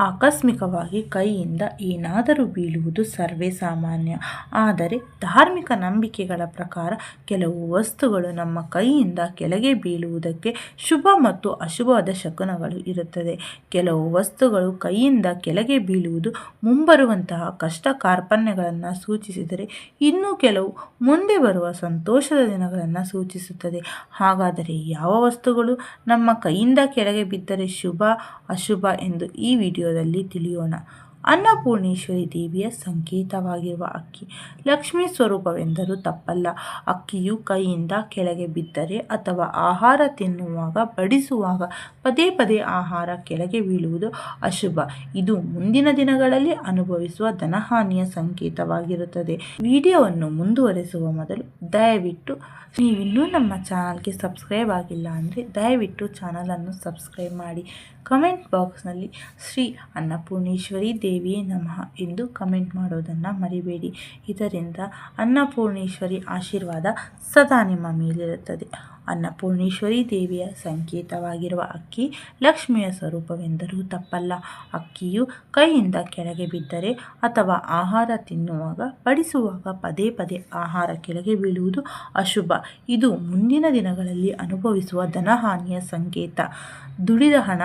ಆಕಸ್ಮಿಕವಾಗಿ ಕೈಯಿಂದ ಏನಾದರೂ ಬೀಳುವುದು ಸರ್ವೇ ಸಾಮಾನ್ಯ. ಆದರೆ ಧಾರ್ಮಿಕ ನಂಬಿಕೆಗಳ ಪ್ರಕಾರ ಕೆಲವು ವಸ್ತುಗಳು ನಮ್ಮ ಕೈಯಿಂದ ಕೆಳಗೆ ಬೀಳುವುದಕ್ಕೆ ಶುಭ ಮತ್ತು ಅಶುಭವಾದ ಶಕುನಗಳು ಇರುತ್ತದೆ. ಕೆಲವು ವಸ್ತುಗಳು ಕೈಯಿಂದ ಕೆಳಗೆ ಬೀಳುವುದು ಮುಂಬರುವಂತಹ ಕಷ್ಟ ಕಾರ್ಪಣ್ಯಗಳನ್ನು ಸೂಚಿಸಿದರೆ ಇನ್ನೂ ಕೆಲವು ಮುಂದೆ ಬರುವ ಸಂತೋಷದ ದಿನಗಳನ್ನು ಸೂಚಿಸುತ್ತದೆ. ಹಾಗಾದರೆ ಯಾವ ವಸ್ತುಗಳು ನಮ್ಮ ಕೈಯಿಂದ ಕೆಳಗೆ ಬಿದ್ದರೆ ಶುಭ, ಅಶುಭ ಎಂದು ಈ ವಿಡಿಯೋದಲ್ಲಿ ತಿಳಿಯೋಣ. ಅನ್ನಪೂರ್ಣೇಶ್ವರಿ ದೇವಿಯ ಸಂಕೇತವಾಗಿರುವ ಅಕ್ಕಿ. ಲಕ್ಷ್ಮೀ ಸ್ವರೂಪವೆಂದರೂ ತಪ್ಪಲ್ಲ. ಅಕ್ಕಿಯು ಕೈಯಿಂದ ಕೆಳಗೆ ಬಿದ್ದರೆ ಅಥವಾ ಆಹಾರ ತಿನ್ನುವಾಗ, ಬಡಿಸುವಾಗ ಪದೇ ಪದೇ ಆಹಾರ ಕೆಳಗೆ ಬೀಳುವುದು ಅಶುಭ. ಇದು ಮುಂದಿನ ದಿನಗಳಲ್ಲಿ ಅನುಭವಿಸುವ ಧನಹಾನಿಯ ಸಂಕೇತವಾಗಿರುತ್ತದೆ. ವಿಡಿಯೋವನ್ನು ಮುಂದುವರೆಸುವ ಮೊದಲು ದಯವಿಟ್ಟು ನೀವಿನ್ನೂ ನಮ್ಮ ಚಾನಲ್ಗೆ ಸಬ್ಸ್ಕ್ರೈಬ್ ಆಗಿಲ್ಲ ಅಂದರೆ ದಯವಿಟ್ಟು ಚಾನಲನ್ನು ಸಬ್ಸ್ಕ್ರೈಬ್ ಮಾಡಿ. ಕಮೆಂಟ್ ಬಾಕ್ಸ್ನಲ್ಲಿ ಶ್ರೀ ಅನ್ನಪೂರ್ಣೇಶ್ವರಿ ದೇವಿಯೇ ನಮಃ ಎಂದು ಕಮೆಂಟ್ ಮಾಡೋದನ್ನು ಮರಿಬೇಡಿ. ಇದರಿಂದ ಅನ್ನಪೂರ್ಣೇಶ್ವರಿ ಆಶೀರ್ವಾದ ಸದಾ ನಿಮ್ಮ ಮೇಲಿರುತ್ತದೆ. ಅನ್ನಪೂರ್ಣೇಶ್ವರಿ ದೇವಿಯ ಸಂಕೇತವಾಗಿರುವ ಅಕ್ಕಿ ಲಕ್ಷ್ಮಿಯ ಸ್ವರೂಪವೆಂದರೂ ತಪ್ಪಲ್ಲ. ಅಕ್ಕಿಯು ಕೈಯಿಂದ ಕೆಳಗೆ ಬಿದ್ದರೆ ಅಥವಾ ಆಹಾರ ತಿನ್ನುವಾಗ, ಬಡಿಸುವಾಗ ಪದೇ ಪದೇ ಆಹಾರ ಕೆಳಗೆ ಬೀಳುವುದು ಅಶುಭ. ಇದು ಮುಂದಿನ ದಿನಗಳಲ್ಲಿ ಅನುಭವಿಸುವ ಧನಹಾನಿಯ ಸಂಕೇತ. ದುಡಿದ ಹಣ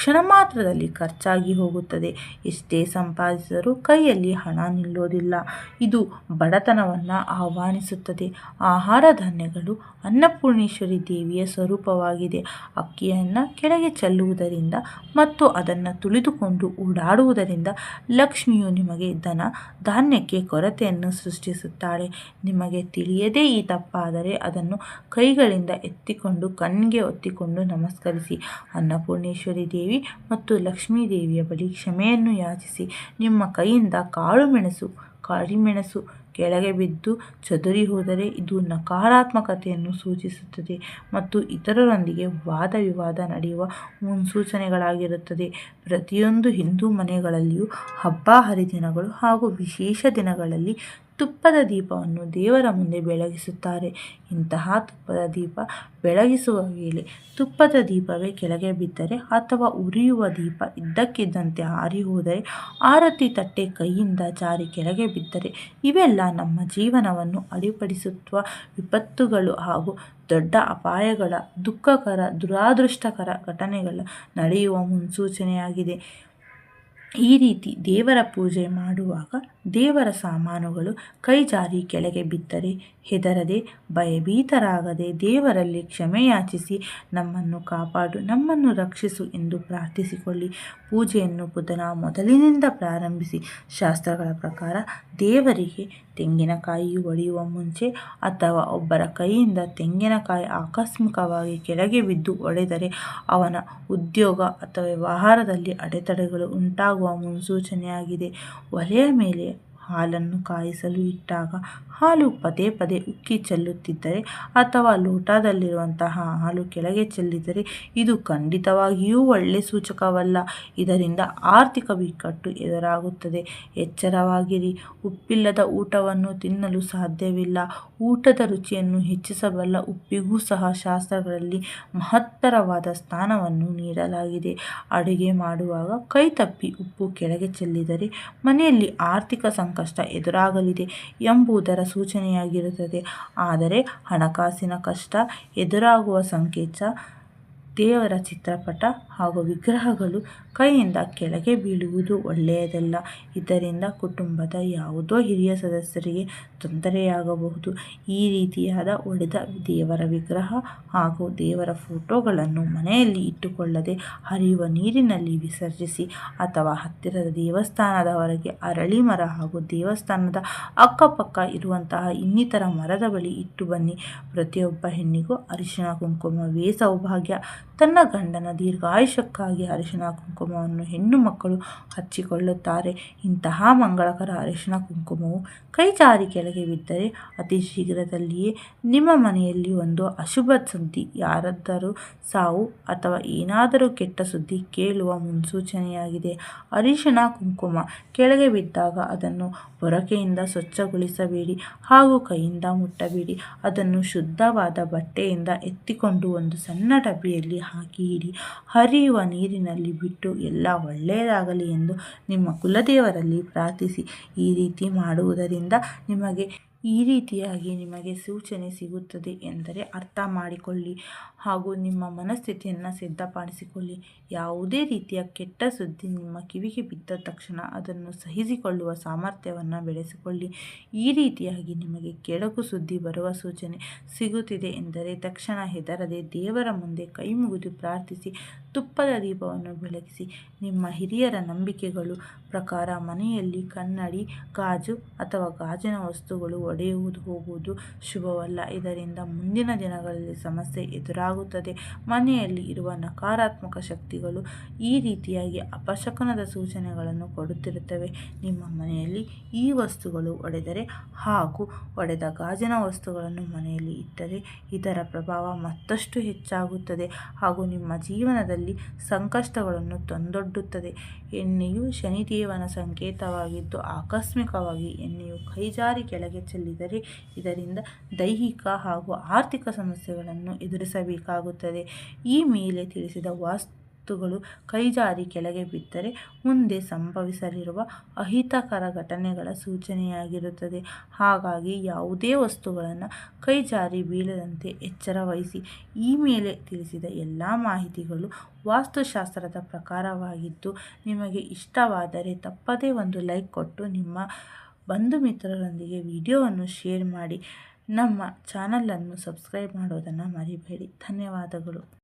ಕ್ಷಣ ಮಾತ್ರದಲ್ಲಿ ಖರ್ಚಾಗಿ ಹೋಗುತ್ತದೆ. ಎಷ್ಟೇ ಸಂಪಾದಿಸಿದರೂ ಕೈಯಲ್ಲಿ ಹಣ ನಿಲ್ಲೋದಿಲ್ಲ. ಇದು ಬಡತನವನ್ನು ಆಹ್ವಾನಿಸುತ್ತದೆ. ಆಹಾರ ಧಾನ್ಯಗಳು ಅನ್ನಪೂರ್ಣೇಶ್ವರಿ ದೇವಿಯ ಸ್ವರೂಪವಾಗಿದೆ. ಅಕ್ಕಿಯನ್ನು ಕೆಳಗೆ ಚೆಲ್ಲುವುದರಿಂದ ಮತ್ತು ಅದನ್ನು ತುಳಿದುಕೊಂಡು ಓಡಾಡುವುದರಿಂದ ಲಕ್ಷ್ಮಿಯು ನಿಮಗೆ ಧನ, ಧಾನ್ಯಕ್ಕೆ ಕೊರತೆಯನ್ನು ಸೃಷ್ಟಿಸುತ್ತಾಳೆ. ನಿಮಗೆ ತಿಳಿಯದೇ ಈ ತಪ್ಪಾದರೆ ಅದನ್ನು ಕೈಗಳಿಂದ ಎತ್ತಿಕೊಂಡು ಕಣ್ಣಿಗೆ ಒತ್ತಿಕೊಂಡು ನಮಸ್ಕರಿಸಿ. ಅನ್ನಪೂರ್ಣೇಶ್ವರಿ ದೇವಿ ಮತ್ತು ಲಕ್ಷ್ಮೀ ದೇವಿಯ ಬಳಿ ಕ್ಷಮೆಯನ್ನು ಯಾಚಿಸಿ, ನಿಮ್ಮ ಕೈಯಿಂದ ಕಾಳು ಮೆಣಸು ಕಾಳಿಮೆಣಸು ಕೆಳಗೆ ಬಿದ್ದು ಚದುರಿ ಹೋದರೆ ಇದು ನಕಾರಾತ್ಮಕತೆಯನ್ನು ಸೂಚಿಸುತ್ತದೆ ಮತ್ತು ಇತರರೊಂದಿಗೆ ವಾದ ವಿವಾದ ನಡೆಯುವ ಮುನ್ಸೂಚನೆಗಳಾಗಿರುತ್ತದೆ. ಪ್ರತಿಯೊಂದು ಹಿಂದೂ ಮನೆಗಳಲ್ಲಿಯೂ ಹಬ್ಬ ಹರಿದಿನಗಳು ಹಾಗೂ ವಿಶೇಷ ದಿನಗಳಲ್ಲಿ ತುಪ್ಪದ ದೀಪವನ್ನು ದೇವರ ಮುಂದೆ ಬೆಳಗಿಸುತ್ತಾರೆ. ಇಂತಹ ತುಪ್ಪದ ದೀಪ ಬೆಳಗಿಸುವ ವೇಳೆ ತುಪ್ಪದ ದೀಪವೇ ಕೆಳಗೆ ಬಿದ್ದರೆ ಅಥವಾ ಉರಿಯುವ ದೀಪ ಇದ್ದಕ್ಕಿದ್ದಂತೆ ಹಾರಿ ಹೋದರೆ, ಆರತಿ ತಟ್ಟೆ ಕೈಯಿಂದ ಜಾರಿ ಕೆಳಗೆ ಬಿದ್ದರೆ ಇವೆಲ್ಲ ನಮ್ಮ ಜೀವನವನ್ನು ಅಡಿಪಡಿಸುತ್ತುವ ವಿಪತ್ತುಗಳು ಹಾಗೂ ದೊಡ್ಡ ಅಪಾಯಗಳ ದುಃಖಕರ ದುರಾದೃಷ್ಟಕರ ಘಟನೆಗಳ ನಡೆಯುವ ಮುನ್ಸೂಚನೆಯಾಗಿದೆ. ಈ ರೀತಿ ದೇವರ ಪೂಜೆ ಮಾಡುವಾಗ ದೇವರ ಸಾಮಾನುಗಳು ಕೈ ಜಾರಿ ಕೆಳಗೆ ಬಿದ್ದರೆ ಹೆದರದೆ ಭಯಭೀತರಾಗದೆ ದೇವರಲ್ಲಿ ಕ್ಷಮೆಯಾಚಿಸಿ ನಮ್ಮನ್ನು ಕಾಪಾಡು, ನಮ್ಮನ್ನು ರಕ್ಷಿಸು ಎಂದು ಪ್ರಾರ್ಥಿಸಿಕೊಳ್ಳಿ. ಪೂಜೆಯನ್ನು ಪುನಃ ಮೊದಲಿನಿಂದ ಪ್ರಾರಂಭಿಸಿ. ಶಾಸ್ತ್ರಗಳ ಪ್ರಕಾರ ದೇವರಿಗೆ ತೆಂಗಿನಕಾಯಿ ಒಡೆಯುವ ಮುಂಚೆ ಅಥವಾ ಒಬ್ಬರ ಕೈಯಿಂದ ತೆಂಗಿನಕಾಯಿ ಆಕಸ್ಮಿಕವಾಗಿ ಕೆಳಗೆ ಬಿದ್ದು ಒಡೆದರೆ ಅವನ ಉದ್ಯೋಗ ಅಥವಾ ವ್ಯವಹಾರದಲ್ಲಿ ಅಡೆತಡೆಗಳು ಉಂಟಾಗುವ ಮುನ್ಸೂಚನೆಯಾಗಿದೆ ಒಲೆಯ ಮೇಲೆ ಹಾಲನ್ನು ಕಾಯಿಸಲು ಇಟ್ಟಾಗ ಹಾಲು ಪದೇ ಪದೇ ಉಕ್ಕಿ ಚೆಲ್ಲುತ್ತಿದ್ದರೆ ಅಥವಾ ಲೋಟದಲ್ಲಿರುವಂತಹ ಹಾಲು ಕೆಳಗೆ ಚೆಲ್ಲಿದರೆ ಇದು ಖಂಡಿತವಾಗಿಯೂ ಒಳ್ಳೆಯ ಸೂಚಕವಲ್ಲ. ಇದರಿಂದ ಆರ್ಥಿಕ ಬಿಕ್ಕಟ್ಟು ಎದುರಾಗುತ್ತದೆ. ಎಚ್ಚರವಾಗಿರಿ. ಉಪ್ಪಿಲ್ಲದ ಊಟವನ್ನು ತಿನ್ನಲು ಸಾಧ್ಯವಿಲ್ಲ. ಊಟದ ರುಚಿಯನ್ನು ಹೆಚ್ಚಿಸಬಲ್ಲ ಉಪ್ಪಿಗೂ ಸಹ ಶಾಸ್ತ್ರಗಳಲ್ಲಿ ಮಹತ್ತರವಾದ ಸ್ಥಾನವನ್ನು ನೀಡಲಾಗಿದೆ. ಅಡುಗೆ ಮಾಡುವಾಗ ಕೈ ತಪ್ಪಿ ಉಪ್ಪು ಕೆಳಗೆ ಚೆಲ್ಲಿದರೆ ಮನೆಯಲ್ಲಿ ಆರ್ಥಿಕ ಸಂಕಷ್ಟ ಎದುರಾಗಲಿದೆ ಎಂಬುದರ ಸೂಚನೆಯಾಗಿರುತ್ತದೆ. ಆದರೆ ಹಣಕಾಸಿನ ಕಷ್ಟ ಎದುರಾಗುವ ಸಂಕೇತ ದೇವರ ಚಿತ್ರಪಟ ಹಾಗೂ ವಿಗ್ರಹಗಳು ಕೈಯಿಂದ ಕೆಳಗೆ ಬೀಳುವುದು ಒಳ್ಳೆಯದಲ್ಲ. ಇದರಿಂದ ಕುಟುಂಬದ ಯಾವುದೋ ಹಿರಿಯ ಸದಸ್ಯರಿಗೆ ತೊಂದರೆಯಾಗಬಹುದು. ಈ ರೀತಿಯಾದ ಒಡೆದ ದೇವರ ವಿಗ್ರಹ ಹಾಗೂ ದೇವರ ಫೋಟೋಗಳನ್ನು ಮನೆಯಲ್ಲಿ ಇಟ್ಟುಕೊಳ್ಳದೆ ಹರಿಯುವ ನೀರಿನಲ್ಲಿ ವಿಸರ್ಜಿಸಿ ಅಥವಾ ಹತ್ತಿರದ ದೇವಸ್ಥಾನದ ಹೊರಗೆ ಅರಳಿ ಮರ ಹಾಗೂ ದೇವಸ್ಥಾನದ ಅಕ್ಕಪಕ್ಕ ಇರುವಂತಹ ಇನ್ನಿತರ ಮರದ ಬಳಿ ಇಟ್ಟು ಬನ್ನಿ. ಪ್ರತಿಯೊಬ್ಬ ಹೆಣ್ಣಿಗೂ ಅರಿಶಿಣ ಕುಂಕುಮವೇ ಸೌಭಾಗ್ಯ ತನ್ನ ಗಂಡನ ದೀರ್ಘಾಯುಷ್ಯಕ್ಕಾಗಿ ಅರಿಶಿನ ಕುಂಕುಮವನ್ನು ಹೆಣ್ಣು ಮಕ್ಕಳು ಹಚ್ಚಿಕೊಳ್ಳುತ್ತಾರೆ. ಇಂತಹ ಮಂಗಳಕರ ಅರಿಶಿನ ಕುಂಕುಮವು ಕೈ ಜಾರಿ ಕೆಳಗೆ ಬಿದ್ದರೆ ಅತಿ ಶೀಘ್ರದಲ್ಲಿಯೇ ನಿಮ್ಮ ಮನೆಯಲ್ಲಿ ಒಂದು ಅಶುಭ ಸುದ್ದಿ ಯಾರಾದರೂ ಸಾವು ಅಥವಾ ಏನಾದರೂ ಕೆಟ್ಟ ಸುದ್ದಿ ಕೇಳುವ ಮುನ್ಸೂಚನೆಯಾಗಿದೆ. ಅರಿಶಿನ ಕುಂಕುಮ ಕೆಳಗೆ ಬಿದ್ದಾಗ ಅದನ್ನು ಹೊರಕೆಯಿಂದ ಸ್ವಚ್ಛಗೊಳಿಸಬೇಡಿ ಹಾಗೂ ಕೈಯಿಂದ ಮುಟ್ಟಬೇಡಿ. ಅದನ್ನು ಶುದ್ಧವಾದ ಬಟ್ಟೆಯಿಂದ ಎತ್ತಿಕೊಂಡು ಒಂದು ಸಣ್ಣ ಡಬ್ಬಿಯಲ್ಲಿ ಹಾಕಿ ಇಡಿ. ಹರಿಯುವ ನೀರಿನಲ್ಲಿ ಬಿಟ್ಟು ಎಲ್ಲ ಒಳ್ಳೆಯದಾಗಲಿ ಎಂದು ನಿಮ್ಮ ಕುಲದೇವರಲ್ಲಿ ಪ್ರಾರ್ಥಿಸಿ. ಈ ರೀತಿ ಮಾಡುವುದರಿಂದ ನಿಮಗೆ ಈ ರೀತಿಯಾಗಿ ನಿಮಗೆ ಸೂಚನೆ ಸಿಗುತ್ತದೆ ಎಂದರೆ ಅರ್ಥ ಮಾಡಿಕೊಳ್ಳಿ ಹಾಗೂ ನಿಮ್ಮ ಮನಸ್ಥಿತಿಯನ್ನು ಸಿದ್ಧಪಡಿಸಿಕೊಳ್ಳಿ. ಯಾವುದೇ ರೀತಿಯ ಕೆಟ್ಟ ಸುದ್ದಿ ನಿಮ್ಮ ಕಿವಿಗೆ ಬಿದ್ದ ತಕ್ಷಣ ಅದನ್ನು ಸಹಿಸಿಕೊಳ್ಳುವ ಸಾಮರ್ಥ್ಯವನ್ನು ಬೆಳೆಸಿಕೊಳ್ಳಿ. ಈ ರೀತಿಯಾಗಿ ನಿಮಗೆ ಕೆಡಕು ಸುದ್ದಿ ಬರುವ ಸೂಚನೆ ಸಿಗುತ್ತಿದೆ ಎಂದರೆ ತಕ್ಷಣ ಹೆದರದೆ ದೇವರ ಮುಂದೆ ಕೈ ಮುಗಿದು ಪ್ರಾರ್ಥಿಸಿ, ತುಪ್ಪದ ದೀಪವನ್ನು ಬೆಳಗಿಸಿ. ನಿಮ್ಮ ಹಿರಿಯರ ನಂಬಿಕೆಗಳು ಪ್ರಕಾರ ಮನೆಯಲ್ಲಿ ಕನ್ನಡಿ ಗಾಜು ಅಥವಾ ಗಾಜಿನ ವಸ್ತುಗಳು ಒಡೆಯುವುದು, ಹೋಗುವುದು ಶುಭವಲ್ಲ. ಇದರಿಂದ ಮುಂದಿನ ದಿನಗಳಲ್ಲಿ ಸಮಸ್ಯೆ ಎದುರಾಗುತ್ತದೆ. ಮನೆಯಲ್ಲಿ ಇರುವ ನಕಾರಾತ್ಮಕ ಶಕ್ತಿಗಳು ಈ ರೀತಿಯಾಗಿ ಅಪಶಕನದ ಸೂಚನೆಗಳನ್ನು ಕೊಡುತ್ತಿರುತ್ತವೆ. ನಿಮ್ಮ ಮನೆಯಲ್ಲಿ ಈ ವಸ್ತುಗಳು ಒಡೆದರೆ ಹಾಗೂ ಒಡೆದ ಗಾಜಿನ ವಸ್ತುಗಳನ್ನು ಮನೆಯಲ್ಲಿ ಇಟ್ಟರೆ ಇದರ ಪ್ರಭಾವ ಮತ್ತಷ್ಟು ಹೆಚ್ಚಾಗುತ್ತದೆ ಹಾಗೂ ನಿಮ್ಮ ಜೀವನದಲ್ಲಿ ಸಂಕಷ್ಟಗಳನ್ನು ತಂದೊಡ್ಡುತ್ತದೆ. ಎಣ್ಣೆಯು ಶನಿದೇವನ ಸಂಕೇತವಾಗಿದ್ದು, ಆಕಸ್ಮಿಕವಾಗಿ ಎಣ್ಣೆಯು ಕೈಜಾರಿ ಕೆಳಗೆ ಚೆಲ್ಲಿದರೆ ಇದರಿಂದ ದೈಹಿಕ ಹಾಗೂ ಆರ್ಥಿಕ ಸಮಸ್ಯೆಗಳನ್ನು ಎದುರಿಸಬೇಕಾಗುತ್ತದೆ. ಈ ಮೇಲೆ ತಿಳಿಸಿದ ವಸ್ತುಗಳು ಕೈಜಾರಿ ಕೆಳಗೆ ಬಿದ್ದರೆ ಮುಂದೆ ಸಂಭವಿಸಲಿರುವ ಅಹಿತಕರ ಘಟನೆಗಳ ಸೂಚನೆಯಾಗಿರುತ್ತದೆ. ಹಾಗಾಗಿ ಯಾವುದೇ ವಸ್ತುಗಳನ್ನು ಕೈಜಾರಿ ಬೀಳದಂತೆ ಎಚ್ಚರ ವಹಿಸಿ ಈ ಮೇಲೆ ತಿಳಿಸಿದ ಎಲ್ಲ ಮಾಹಿತಿಗಳು ವಾಸ್ತುಶಾಸ್ತ್ರದ ಪ್ರಕಾರವಾಗಿದ್ದು, ನಿಮಗೆ ಇಷ್ಟವಾದರೆ ತಪ್ಪದೇ ಒಂದು ಲೈಕ್ ಕೊಟ್ಟು ನಿಮ್ಮ ಬಂಧು ಮಿತ್ರರೊಂದಿಗೆ ವಿಡಿಯೋವನ್ನು ಶೇರ್ ಮಾಡಿ ನಮ್ಮ ಚಾನಲನ್ನು ಸಬ್ಸ್ಕ್ರೈಬ್ ಮಾಡೋದನ್ನು ಮರಿಬೇಡಿ. ಧನ್ಯವಾದಗಳು.